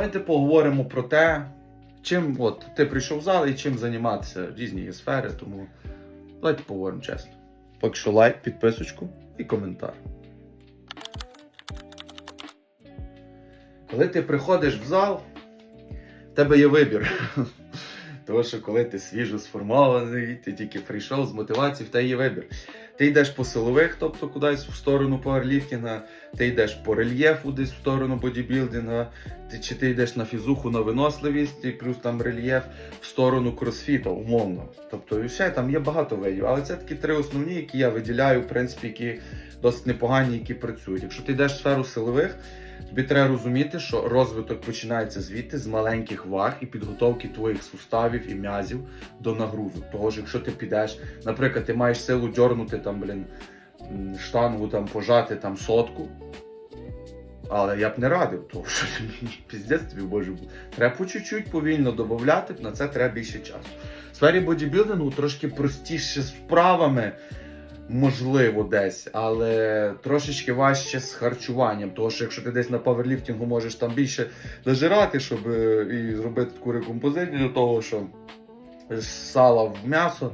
Давайте поговоримо про те, чим от ти прийшов в зал і чим займатися різні сфери, тому давайте поговоримо чесно. Поки що лайк, підписочку і коментар. Коли ти приходиш в зал, в тебе є вибір. Тому що коли ти свіжо сформований, ти тільки прийшов з мотивації, в тебе є вибір. Ти йдеш по силових, тобто кудись в сторону пауерліфтінга, ти йдеш по рельєфу десь в сторону бодібілдинга, ти, чи ти йдеш на фізуху на виносливість, і плюс там рельєф в сторону кросфіта, умовно. Тобто ще там є багато видів, але це такі три основні, які я виділяю, в принципі, які досить непогані, які працюють. Якщо ти йдеш в сферу силових, тобі треба розуміти, що розвиток починається звідти з маленьких ваг і підготовки твоїх суставів і м'язів до нагрузу. Того ж, якщо ти підеш, наприклад, ти маєш силу дьорнути там, блін, штангу там пожати там сотку. Але я б не радив, тому що піздець тобі боже. Треба по чуть-чуть повільно додати, на це треба більше часу. В сфері бодібілдингу трошки простіше з вправами, можливо, десь, але трошечки важче з харчуванням. Тому що якщо ти десь на паверліфтингу можеш там більше дожирати, щоб е, і зробити таку рекомпозицію до того, що сала в м'ясо,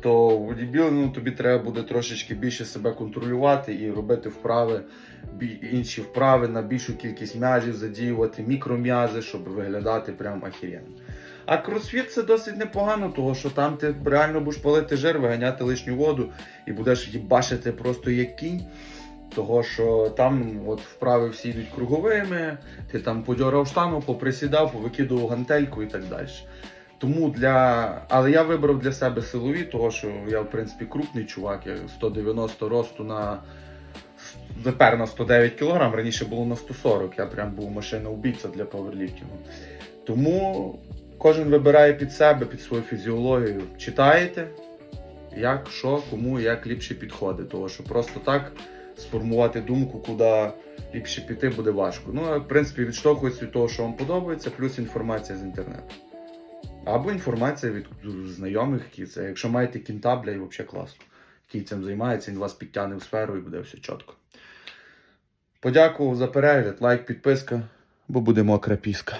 то в бодібілдингу тобі треба буде трошечки більше себе контролювати і робити вправи, інші вправи на більшу кількість м'язів, задіювати мікром'язи, щоб виглядати прям ахіренно. А кросфіт це досить непогано, тому що там ти реально будеш палити жир, виганяти лишню воду і будеш їбашити просто як кінь. Того, що там от вправи всі йдуть круговими, ти там подьорав штангу, поприсідав, повикидував гантельку і так далі. Тому для. Але я вибрав для себе силові, того що я, в принципі, крупний чувак, я 190 росту на тепер на 109 кг, раніше було на 140, я прям був машина убійця для паверліфтингу. Тому кожен вибирає під себе, під свою фізіологію. Читаєте, як, що, кому, як ліпше підходить. Того що просто так сформувати думку, куди ліпше піти, буде важко. Ну, в принципі, відштовхується від того, що вам подобається, плюс інформація з інтернету. Або інформація від знайомих, які це. Якщо маєте кінта, бля, і взагалі класно. Який цим займається, він вас підтягне в сферу і буде все чітко. Подякував за перегляд, лайк, підписка, бо буде мокра піска.